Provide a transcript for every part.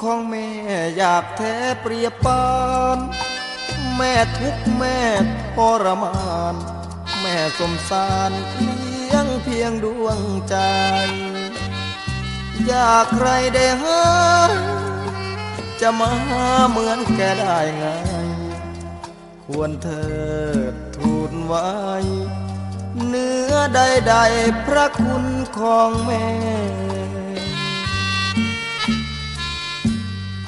ของแม่อยากแท้เปรียบปาน แม่ทุกแม่ทรมาน แม่สมสารเลี้ยงเพียงดวงใจ อยากใครได้หาจะมาหาเหมือนแกได้ไง ควรเถิดทูลไว้เนื้อใดๆพระคุณของแม่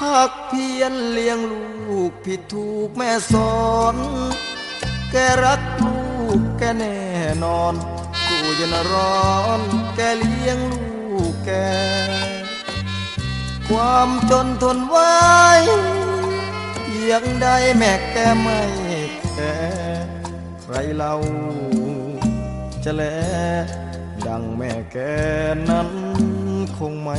ภาคเพียรเลี้ยงลูกผิดถูกแม่สอน แกรักลูกแกแน่นอนกูจะนร้อนแกเลี้ยงลูกแก ความจนทนไว้ยังได้แม่แกไม่แคร์ใครเล่าจะแลดังแม่แกนั้นคงไม่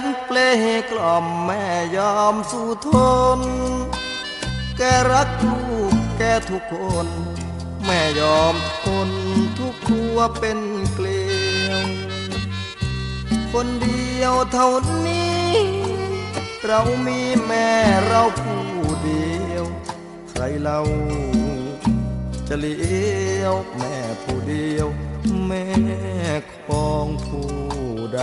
นเปลกล่อมแม่ยอมสู้ทน แกรักลูกแกทุกคน แม่ยอมทนทุกทัวเป็นเกลียว คนเดียวเท่านี้ เรามีแม่เราผู้เดียว ใครเราจะเลี้ยวแม่ผู้เดียว แม่ของผู้ใด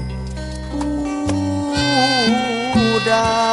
vida.